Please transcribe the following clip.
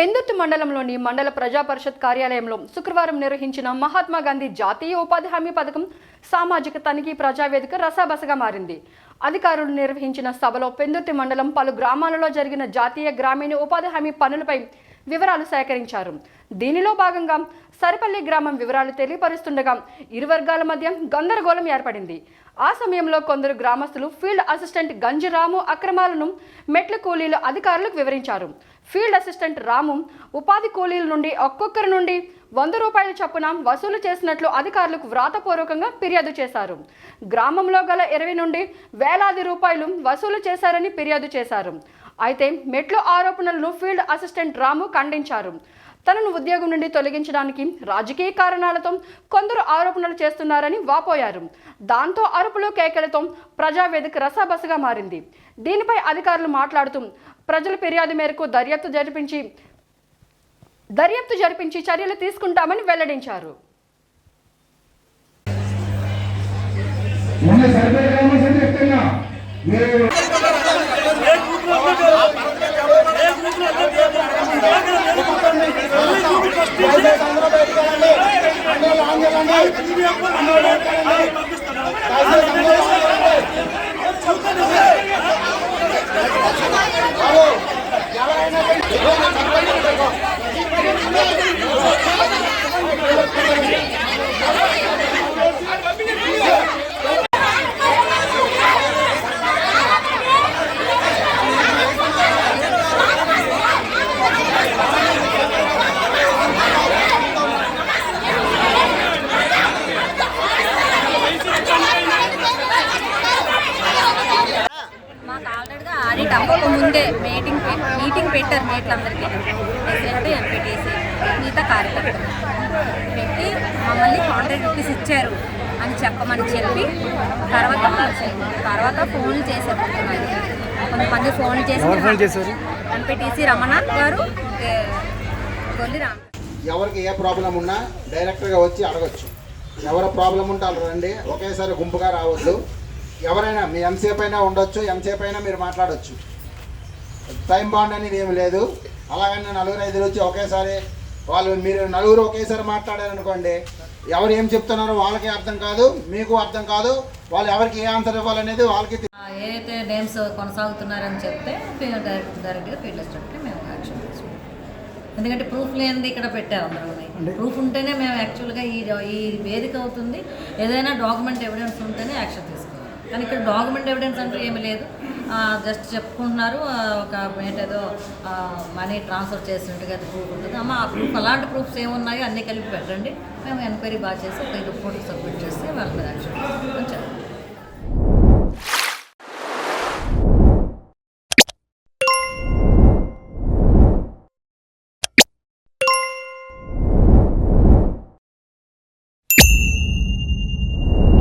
పెందుర్తి మండలంలోని మండల ప్రజా పరిషత్ కార్యాలయంలో శుక్రవారం నిర్వహించిన మహాత్మా గాంధీ జాతీయ ఉపాధి హామీ పథకం సామాజిక తనిఖీ ప్రజావేదిక రసాబసగా మారింది. అధికారులు నిర్వహించిన సభలో పెందుర్తి మండలం పలు గ్రామాలలో జరిగిన జాతీయ గ్రామీణ ఉపాధి హామీ పనులపై వివరాలు సేకరించారు. దీనిలో భాగంగా సరిపల్లి గ్రామం వివరాలు తెలియపరుస్తుండగా ఇరు వర్గాల మధ్య గందరగోళం ఏర్పడింది. ఆ సమయంలో కొందరు గ్రామస్తులు ఫీల్డ్ అసిస్టెంట్ గంజరాము అక్రమాలను మెట్ల కూలీలు అధికారులకు వివరించారు. ఫీల్డ్ అసిస్టెంట్ రాము ఉపాధి కూలీల నుండి ఒక్కొక్కరి నుండి వంద రూపాయల చొప్పున వసూలు చేసినట్లు అధికారులకు వ్రాతపూర్వకంగా ఫిర్యాదు చేశారు. గ్రామంలో గల ఇరవై నుండి వేలాది రూపాయలు వసూలు చేశారని ఫిర్యాదు చేశారు. అయితే మెట్ల ఆరోపణలను ఫీల్డ్ అసిస్టెంట్ రాము ఖండించారు. తనను ఉద్యోగం నుండి తొలగించడానికి రాజకీయ కారణాలతో కొందరు ఆరోపణలు చేస్తున్నారని వాపోయారు. దాంతో అరుపులు కేకలతో ప్రజావేదిక రసాబసగా మారింది. దీనిపై అధికారులు మాట్లాడుతూ ప్రజల ఫిర్యాదు మేరకు దర్యాప్తు జరిపించి దర్యాప్తు జరిపించి చర్యలు తీసుకుంటామని వెల్లడించారు మొన్న సర్వే గ్రామం చెప్తున్నా మీరు మాకు అవ్వక ముందే మీటింగ్ మీటింగ్ పెట్టారు మేట్లందరికీ ప్రెసిడెంట్ ఎంపీటీసీ మిగతా కార్యకర్తలు. పెట్టి మమ్మల్ని కాంట్రాక్ట్ నోటీస్ ఇచ్చారు అని చెప్పమని చెప్పి తర్వాత తర్వాత ఫోన్లు చేశారు. కొంతమంది కొంతమంది ఫోన్లు చేసి ఎంపీటీసీ రమణ గారు గొల్లి రామ్. ఎవరికి ఏ ప్రాబ్లం ఉన్నా డైరెక్ట్గా వచ్చి అడగచ్చు. ఎవరు ప్రాబ్లం ఉంటే వాళ్ళు రండి ఒకేసారి గుంపుగా రావద్దు. ఎవరైనా మీ ఎంతసేపు అయినా ఉండొచ్చు ఎంతసేపు అయినా మీరు మాట్లాడొచ్చు. టైం బాండ్ అనేది ఏమి లేదు. అలాగని నలుగురు ఐదుగురు వచ్చి ఒకేసారి వాళ్ళు మీరు నలుగురు ఒకేసారి మాట్లాడారనుకోండి ఎవరు ఏం చెప్తున్నారో వాళ్ళకి అర్థం కాదు మీకు అర్థం కాదు వాళ్ళు ఎవరికి ఏ ఆన్సర్ ఇవ్వాలనేది వాళ్ళకి ఏదైతే నేమ్స్ కొనసాగుతున్నారని చెప్తే డైరెక్ట్ డైరెక్ట్గా ఫీల్డ్ అసిస్టెంట్కి మేము యాక్షన్ తీసుకుంటాం. ఎందుకంటే ప్రూఫ్ లేనిది ఇక్కడ పెట్టారు అందరూ ప్రూఫ్ ఉంటేనే మేము యాక్చువల్గా ఈ ఈ వేదిక అవుతుంది. ఏదైనా డాక్యుమెంట్ ఎవిడెన్స్ ఉంటేనే యాక్షన్ తీసుకోవాలి కానీ ఇక్కడ డాక్యుమెంట్ ఎవిడెన్స్ అంటూ ఏమీ లేదు. జస్ట్ చెప్పుకుంటున్నారు. ఒక ఏంటేదో మనీ ట్రాన్స్ఫర్ చేసినట్టుగా అది ప్రూఫ్ ఉంటుంది. అమ్మ ఆ ప్రూఫ్ అలాంటి ప్రూఫ్స్ ఏమున్నాయో అన్నీ కలిపి పెట్టండి. మేము ఎంక్వైరీ బాగా చేసి ఒక రిపోర్ట్ సబ్మిట్ చేస్తే వాళ్ళ మీద యాక్షన్